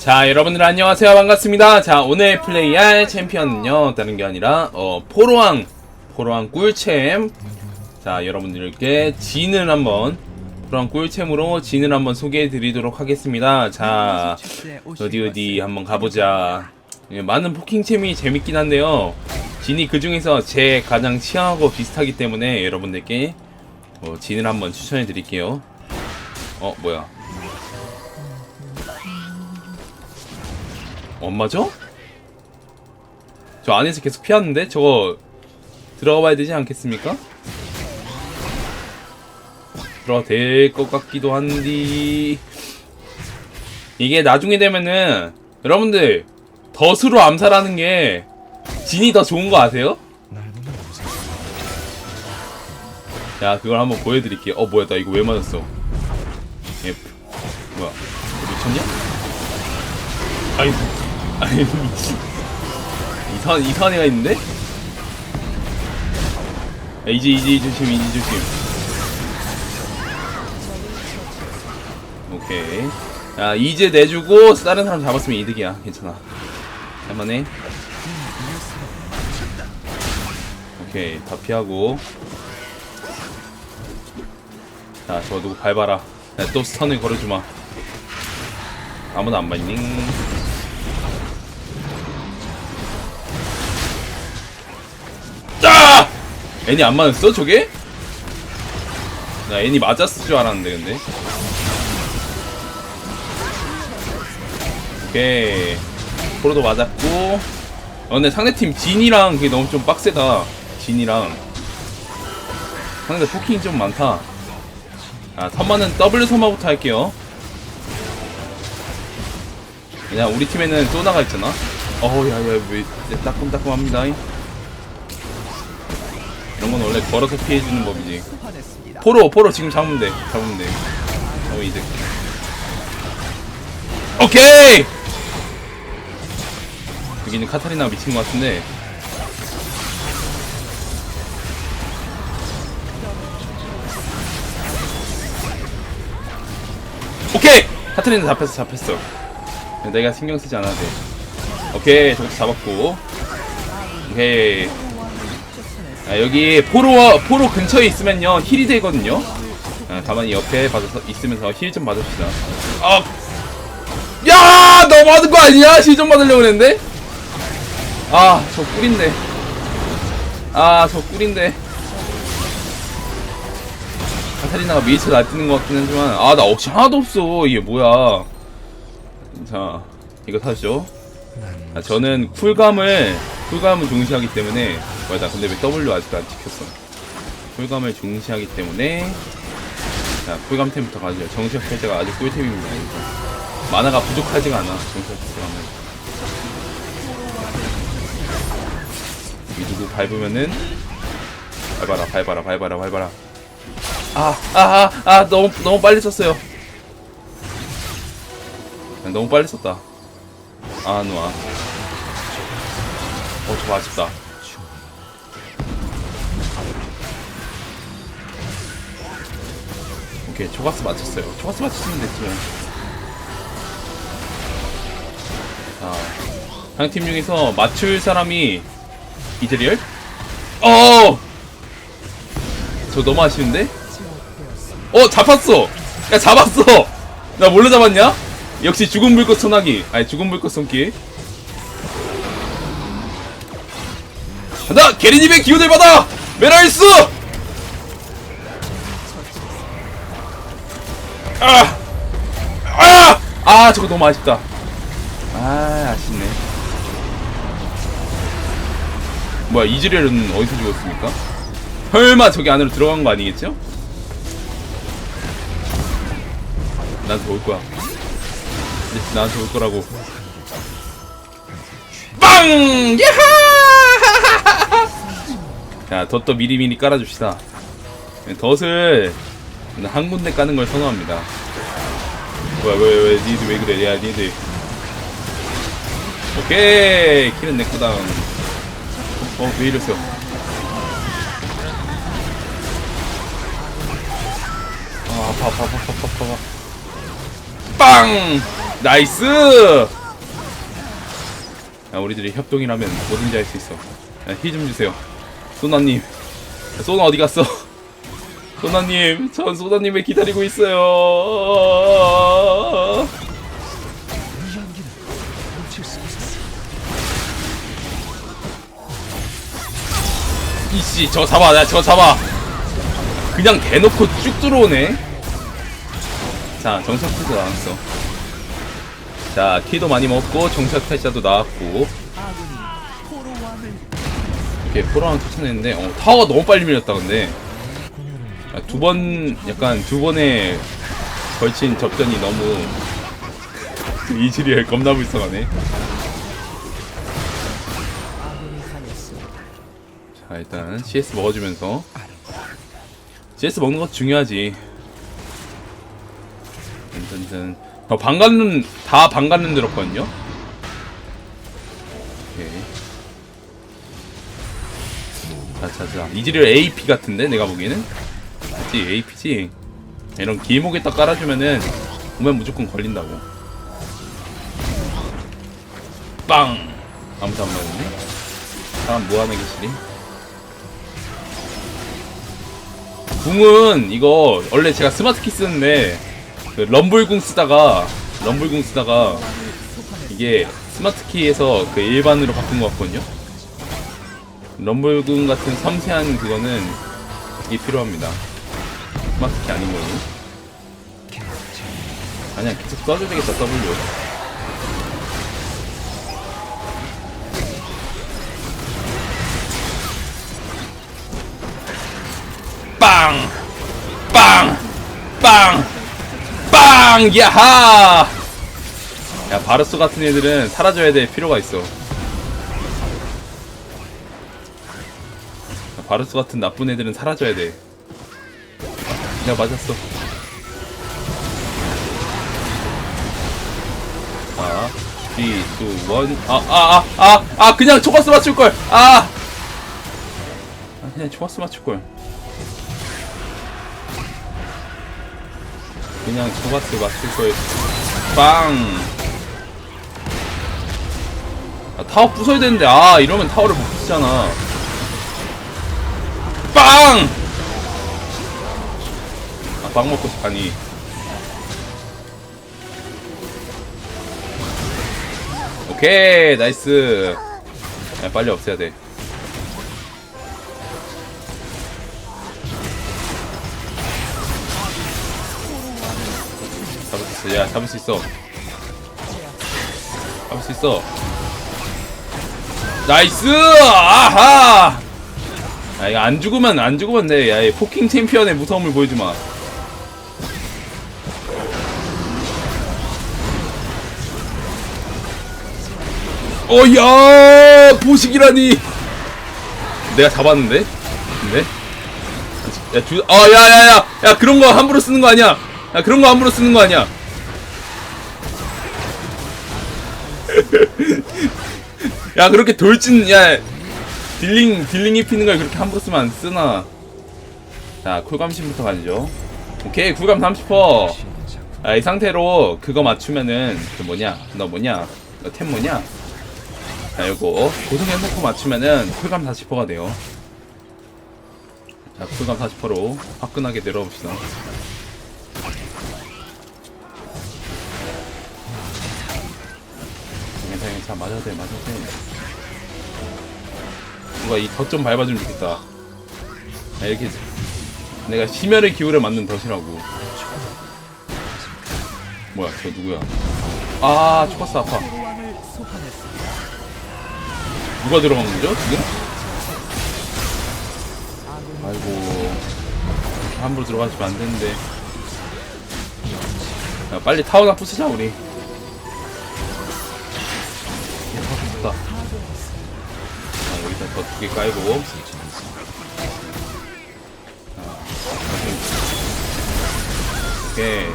자 여러분들 안녕하세요. 반갑습니다. 자 오늘 플레이할 챔피언은요 다른 게 아니라 어 포로왕 포로왕 꿀챔. 자 여러분들께 진을 한번 포로왕 꿀챔으로 진을 한번 소개해 드리도록 하겠습니다. 자 어디 어디 한번 가보자. 예, 많은 포킹챔이 재밌긴 한데요. 진이 그 중에서 제 가장 취향하고 비슷하기 때문에 여러분들께 어, 진을 한번 추천해 드릴게요. 어 뭐야 엄마죠? 저 안에서 계속 피하는데? 저거 들어가 봐야 되지 않겠습니까? 들어가 될 것 같기도 한디 이게 나중에 되면은 여러분들 덫으로 암살하는 게 진이 더 좋은 거 아세요? 자 그걸 한번 보여드릴게요 어 뭐야 나 이거 왜 맞았어 예 뭐야 미쳤냐? 아니 아니 미친 이상 이상한 애가 있는데? 야, 이제 이제 조심 이제 조심. 오케이. 야 이제 내주고 다른 사람 잡았으면 이득이야. 괜찮아. 할만해. 오케이 다 피하고. 자 저 누구 밟아라. 야, 또 스턴을 걸어주마. 아무도 안 봤니? 애니 안 맞았어 저게? 나 애니 맞았을 줄 알았는데 근데. 오케이. 포로도 맞았고. 어, 근데 상대팀 진이랑 그게 너무 좀 빡세다 진이랑. 상대 포킹이 좀 많다. 아 선마는 W 선마부터 할게요. 그냥 우리 팀에는 소나가 있잖아. 어우 야야 왜 따끔따끔합니다 이런 건 원래 걸어서 피해주는 법이지. 포로, 포로 지금 잡으면 돼. 잡으면 돼. 잡으면 이득. 오케이! 여기는 카타리나가 미친 것 같은데. 오케이! 카타리나 잡혔어, 잡혔어. 내가 신경 쓰지 않아도 돼. 오케이, 저것도 잡았고. 오케이. 아, 여기 포로 포로 근처에 있으면요 힐이 되거든요. 아, 가만히 옆에 받아서 있으면서 힐 좀 받읍시다. 아, 야, 너 맞은 거 아니야? 힐 좀 받으려고 그랬는데. 아, 저 꿀인데. 아, 저 꿀인데. 카타리나가 미쳐 날뛰는 것 같긴 하지만 아, 나 억시 하나도 없어. 이게 뭐야? 자, 이거 사죠. 아, 저는 쿨감을 쿨감을 중시하기 때문에 뭐야 나 근데 왜 W 아직도 안 찍혔어? 쿨감을 중시하기 때문에. 자 쿨감 템부터 가죠. 정시력 펼때가 아주 꿀템입니다 이거. 만화가 부족하지가 않아 펼때가면. 이 누구 밟으면은 밟아라 밟아라 밟아라 밟아라. 아아아 아 아, 아, 너무 너무 빨리 썼어요. 너무 빨리 썼다. 아 노아 어, 저거 아쉽다. 오케이, 초가스 맞췄어요. 초가스 맞췄으면 됐지만. 자, 상팀 중에서 맞출 사람이 이즈리얼? 어! 저 너무 아쉬운데? 어, 잡았어! 야, 잡았어! 나 뭘로 잡았냐? 역시 죽은 불꽃 소나기. 아니, 죽은 불꽃 손길. 간다! 게리님의 기운을 받아! 메라이스! 아! 아! 아, 저거 너무 아쉽다. 아, 아쉽네. 뭐야, 이즈리얼은 어디서 죽었습니까? 설마 저기 안으로 들어간 거 아니겠죠? 나한테 올 거야. 네, 나한테 올 거라고. 빵! 야하! 자, 덧도 미리미리 깔아줍시다. 덧을 한 군데 까는 걸 선호합니다. 뭐야, 왜, 왜, 니들 왜 그래, 야, 니들. 오케이! 킬은 내 거다. 어, 왜 이랬어? 아, 아파, 아파, 아파, 아파, 아파, 아파. 빵! 나이스! 야, 우리들이 협동이라면 뭐든지 할 수 있어. 야, 힐 좀 주세요. 소나님. 야, 소나 어디 갔어? 소나님, 전 소나님을 기다리고 있어요. 이씨, 저 잡아, 나 저거 잡아. 그냥 대놓고 쭉 들어오네. 자, 정착 패스 나왔어. 자, 키도 많이 먹고 정착 패스도 나왔고. 이렇게 포로랑 투천했는데, 어, 타워가 너무 빨리 밀렸다, 근데. 아, 두 번, 약간 두 번에 걸친 접전이 너무 이즈리얼 겁나 불쌍하네. 자, 일단 CS 먹어주면서. CS 먹는 거 중요하지. 든든든. 어, 방간은 다 방간은 들었거든요. 자자자 이즈리얼 AP 같은데 내가 보기에는 맞지 AP지. 이런 길목에 딱 깔아주면은 오면 무조건 걸린다고. 빵. 아무도 안 맞았네. 사람 뭐하는 계시리? 궁은 이거 원래 제가 스마트 키 쓰는데 그 럼블궁 쓰다가 럼블궁 쓰다가 이게 스마트 키에서 그 일반으로 바꾼 것 같거든요. 럼블궁 같은 섬세한 그거는 이게 필요합니다. 스마트 키 아닌 거는. 아니야 계속 써줘야 되겠다 W. 빵! 빵! 빵! 빵! 야하! 야, 바르스 같은 애들은 사라져야 될 필요가 있어. 야, 바르스 같은 나쁜 애들은 사라져야 돼. 야, 맞았어. 자, 3, 2, 1. 아, 아, 아, 아, 아, 그냥 초가스 맞출걸! 아! 아, 그냥 초가스 맞출걸. 그냥 초가스 맞출 거에 빵. 아, 타워 부숴야 되는데 아 이러면 타워를 못 부수잖아. 빵. 아빵 먹고 싶다니. 오케이 나이스. 야, 빨리 없애야 돼. 잡을 수 있어. 야, 잡을 수 있어. 잡을 수 있어. 나이스! 아하! 아, 이거 안 죽으면, 안 죽으면 돼. 야, 이 포킹 챔피언의 무서움을 보여주 마. 어, 야! 보식이라니! 내가 잡았는데? 근데? 야, 두, 아, 야, 야, 야! 야, 그런 거 함부로 쓰는 거 아니야! 야, 그런 거 함부로 쓰는 거 아니야! 야, 그렇게 돌진, 야, 딜링, 딜링 입히는 걸 그렇게 함부로 쓰면 안 쓰나. 자, 쿨감심부터 가죠. 오케이, 쿨감 30%. 아, 이 상태로 그거 맞추면은, 그 뭐냐, 너 뭐냐, 너 템 뭐냐? 자, 요거 고정해놓고 맞추면은 쿨감 40%가 돼요. 자, 쿨감 40%로 화끈하게 내려봅시다. 괜찮아, 괜찮아. 맞아도 돼, 맞아도 돼. 누가 이 덫 좀 밟아주면 좋겠다. 아, 이렇게 내가 심혈의 기울여 맞는 덫이라고. 뭐야, 저 누구야? 아, 초가스 아파. 누가 들어간 거죠, 지금? 아이고. 함부로 들어가시면 안 되는데. 야, 빨리 타워나 부수자, 우리. 야, 좋다. 자, 여기다 더두개 깔고. 자, 오케이.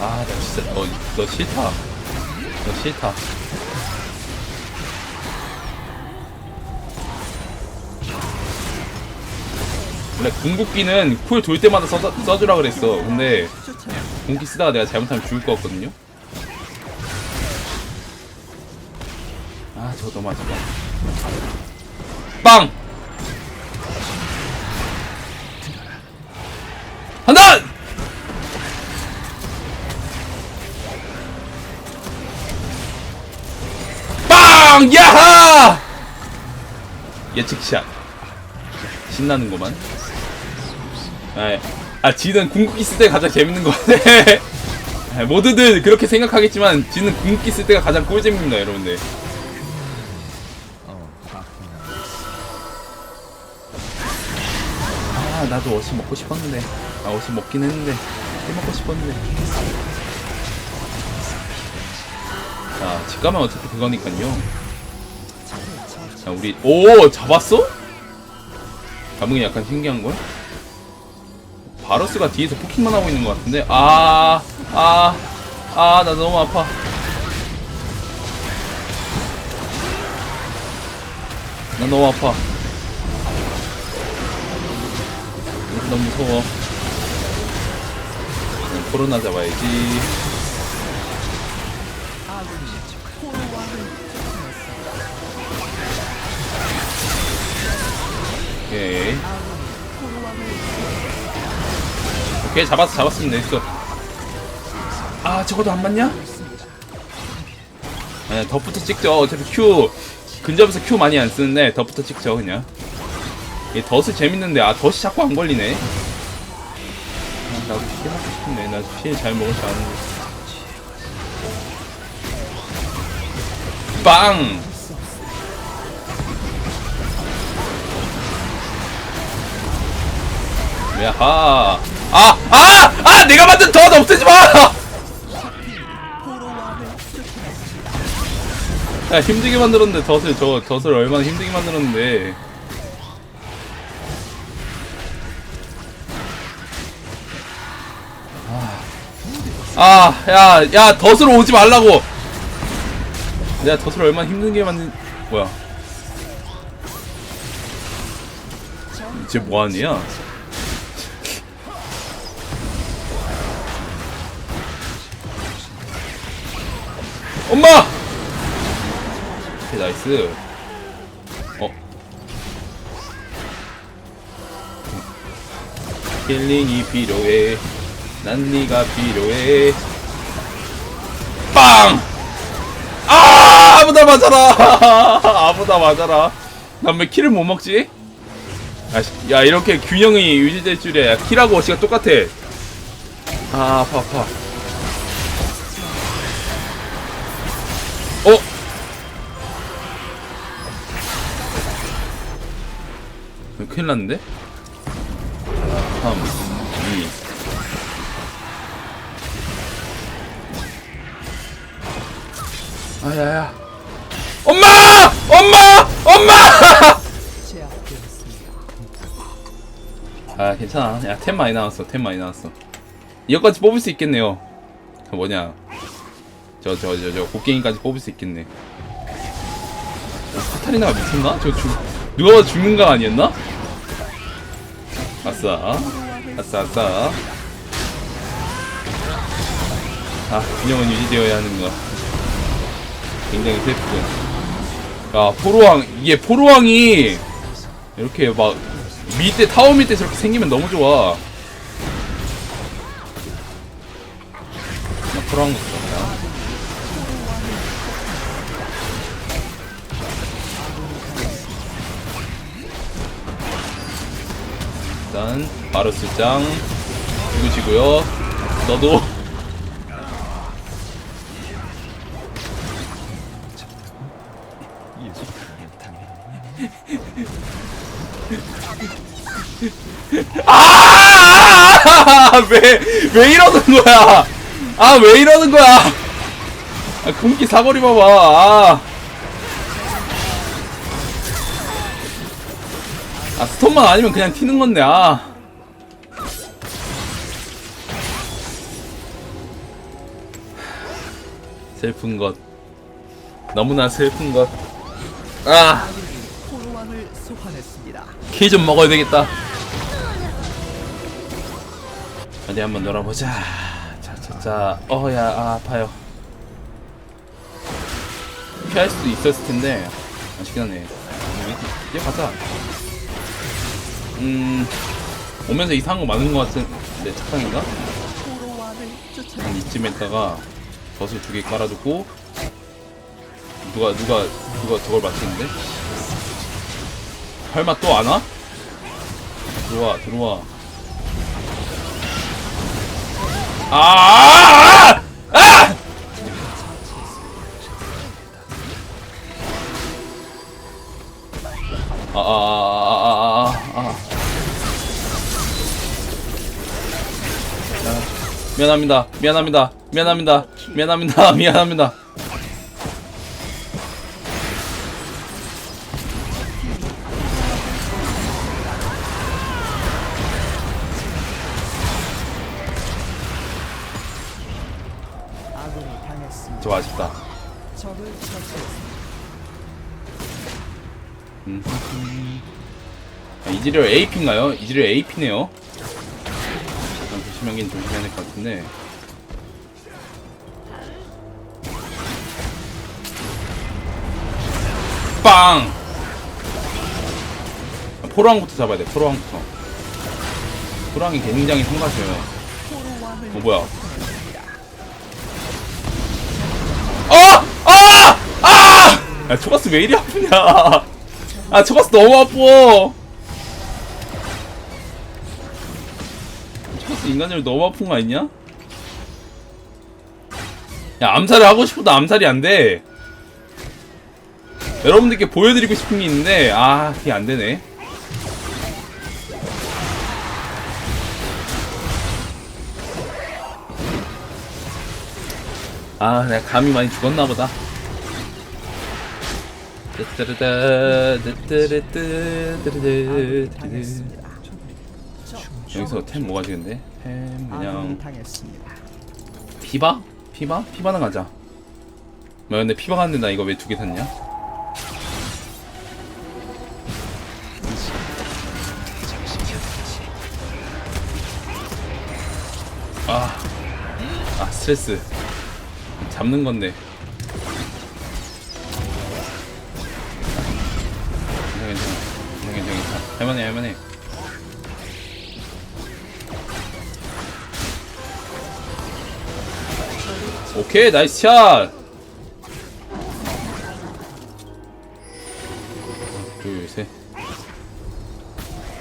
아, 나 진짜, 너, 너 싫다. 너 싫다. 원래 궁극기는 쿨 돌 때마다 써, 써주라 그랬어. 근데 공기 쓰다가 내가 잘못하면 죽을 것 같거든요. 아, 저거 너무 아쉽다. 빵! 한다! 빵! 야하! 예측샷. 신나는구만. 아, 아 지는 궁극기 쓸 때 가장 재밌는 거 같아. 아, 모두들 그렇게 생각하겠지만 지는 궁극기 쓸 때가 가장 꿀잼입니다, 여러분들. 아, 나도 어시 먹고 싶었는데. 아, 어시 먹긴 했는데. 해 먹고 싶었는데. 자, 집 가면 어차피 그거니까요. 자, 우리 오 잡았어? 감흥이 약간 신기한 걸? 바로스가 뒤에서 포킹만 하고 있는 것 같은데 아, 아, 아, 나 너무 아파. 나 너무 아파. 너무 무서워. 음, 코로나 잡아야지. 오케이. 오케이 잡았어 잡았으면 됐어. 아 저거도 안 맞냐? 네, 덧부터 찍죠. 어차피 Q 근접에서 Q 많이 안 쓰는데 덧부터 찍죠 그냥. 얘 덧을 재밌는데 아 덧이 자꾸 안 걸리네. 아, 나도 피해 먹고 싶은데 나 피해 잘 먹을 줄 아는데. 빵! 야하. 아, 아, 아, 내가 만든 덧 없애지 마! 야, 힘들게 만들었는데, 덧을, 저, 덧을 얼마나 힘들게 만들었는데. 아, 야, 야, 덧으로 오지 말라고! 내가 덧을 얼마나 힘들게 만든, 뭐야. 이제 뭐하냐? 엄마! 오케이 나이스 어 힐링이 필요해 난 네가 필요해 빵! 아! 아무나 맞아라! 아무나 맞아라 난 왜 키를 못 먹지? 야, 씨, 야 이렇게 균형이 유지될 줄이야 야, 키라고 어시가 똑같아 아 아파 아파 큰일 났는데? 3, 2. 아야야. 엄마! 엄마! 엄마! 아 괜찮아. 야 템 많이 나왔어. 템 많이 나왔어. 이거까지 뽑을 수 있겠네요. 그 뭐냐? 저 저 저 저 곡괭이까지 뽑을 수 있겠네. 어, 카타리나가 미쳤나? 저 죽, 누가 봐도 죽는 거 아니었나? 아싸. 아싸, 아싸. 아, 균형은 유지되어야 하는 거. 굉장히 슬프군. 야, 포로왕, 이게 포로왕이 이렇게 막 밑에 타워 밑에 저렇게 생기면 너무 좋아. 나 포로왕 일단 바로스장 죽으시고요. 너도 아! 왜, 왜 이러는 거야? 아, 왜 이러는 거야? 아, 금기 사거리 봐봐. 아. 아, 스톤만 아니면 그냥 튀는 건데, 아. 슬픈 것. 너무나 슬픈 것. 아, 포로왕을 소환했습니다. 키좀 먹어야 되겠다. 어디 한번 놀아보자. 자, 자, 자, 어야 아, 아파요. 피할 수도 있었을 텐데 아쉽긴 하네. 음, 뛰어가자. 음, 오면서 이상한 거 맞는 거 같은데 착상인가? 포로왕을 쫓아 한 이쯤 했다가 덫을 두 개 깔아두고 누가 누가 누가 저걸 맞추는데? 설마 또 안 와? 들어와 들어와 아! 아! 아! 아, 아, 아, 아, 아, 미안합니다. 미안합니다. 미안합니다. 미안합니다. 미안합니다. 저 아쉽다. 음. 아, 이즈리얼 AP인가요? 이즈리얼 AP네요. 잠깐 조심하긴 조심해야 될 것 같은데. 빵! 아, 포로왕부터 잡아야 돼, 포로왕부터. 포로왕이 굉장히 성가셔요. 어, 뭐야. 아! 아! 아! 야, 초가스 왜 이리 아프냐? 아, 초가스 너무 아파. 인간적으로 너무 아픈 거 아니냐? 야, 암살을 하고 싶어도 암살이 안 돼. 여러분들께 보여드리고 싶은 게 있는데, 아, 그게 안 되네. 아, 내가 감이 많이 죽었나 보다. 뜨뜨르다, 뜨뜨르뜨, 뜨르르. 여기서 템 뭐가 지근데? 템 그냥 당했습니다. 피바? 피바? 피바나 가자. 뭐 근데 피바 갔는데 나 이거 왜 두 개 샀냐? 아, 아 스트레스 잡는 건데. 괜찮아 괜찮아 괜찮아 괜찮아 할만해 할만해. 오케이 나이스 샷.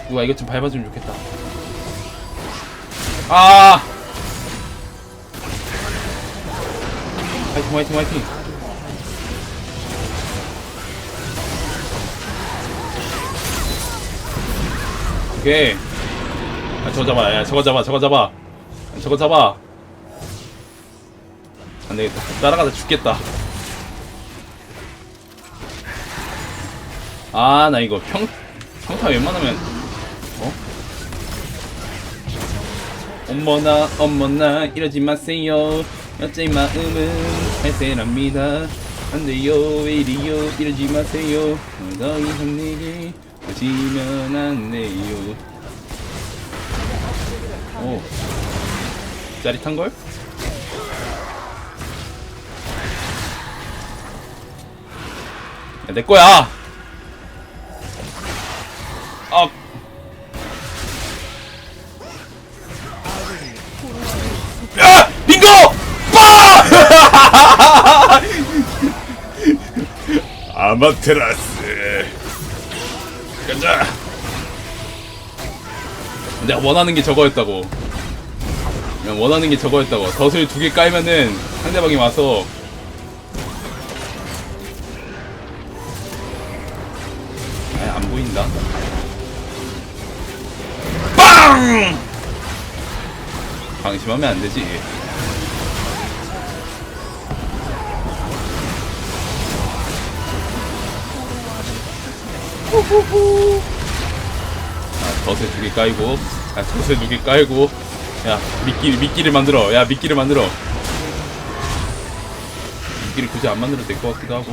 누가 이것 좀 밟아주면 좋겠다. 아! 화이팅 화이팅 화이팅. 오케이. 아 저거 잡아 야 저거 잡아 저거 잡아. 저거 잡아 안 되겠다. 따라가다 죽겠다. 아, 나 이거 평, 평타 웬만하면, 어? 어머나, 어머나, 이러지 마세요. 여자의 마음은 살살합니다. 안 돼요, 왜 이리요, 이러지 마세요. 더 이상 내게 오시면 안 돼요. 오, 짜릿한걸? 내 거야. 아. 야, 빙고! 빠! 아마테라스. 가자. 내가 원하는 게 저거였다고. 원하는 게 저거였다고. 덫을 두 개 깔면은 상대방이 와서 방심하면 안 되지. 아, 덫에 두개 깔고, 아, 덫에 두개 깔고, 야, 미끼, 미끼를 만들어. 야, 미끼를 만들어. 미끼를 굳이 안 만들어도 될 것 같기도 하고.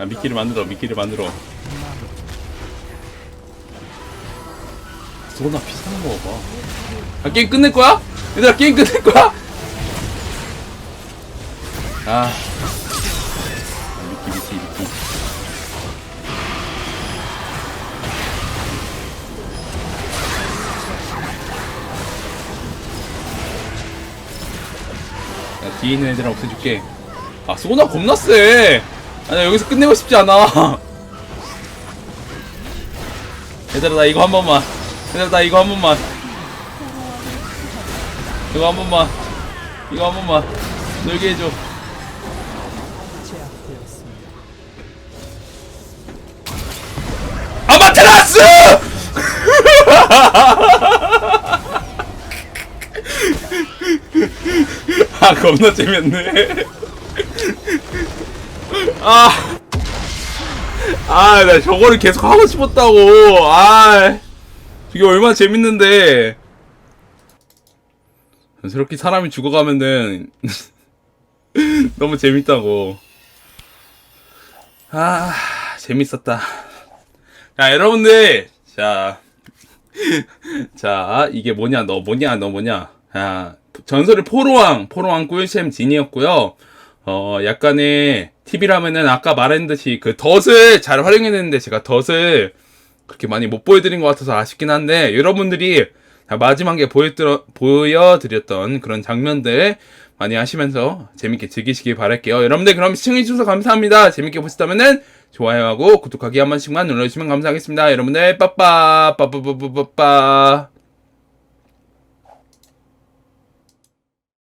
야, 미끼를 만들어, 미끼를 만들어. 피 사는 거 봐. 아, 게임 끝낼 거야? 얘들아, 게임 끝낼 거야? 아. 아, 미끼, 미끼, 미끼. 야, 뒤에 있는 애들랑 없애줄게. 아, 소나 겁나 세! 아, 나 여기서 끝내고 싶지 않아. 얘들아, 나 이거 한 번만. 얘들아, 나 이거 한 번만. 이거 한 번만. 이거 한 번만. 놀게 해줘. 아마테라스! 아 겁나 재밌네. 아, 아, 나 저거를 계속 하고 싶었다고. 아, 이게 얼마나 재밌는데. 저렇게 사람이 죽어가면은 너무 재밌다고. 아, 재밌었다. 자, 여러분들. 자. 자, 이게 뭐냐, 너 뭐냐, 너 뭐냐. 아, 전설의 포로왕, 포로왕 꿀잼 진이었고요. 어, 약간의 팁이라면은 아까 말했듯이 그 덫을 잘 활용했는데 제가 덫을 그렇게 많이 못 보여드린 것 같아서 아쉽긴 한데 여러분들이 마지막에 보여드렸던 그런 장면들 많이 하시면서 재밌게 즐기시길 바랄게요. 여러분들 그럼 시청해주셔서 감사합니다. 재밌게 보셨다면은 좋아요하고 구독하기 한 번씩만 눌러주시면 감사하겠습니다. 여러분들 빠빠 빠빠빠빠빠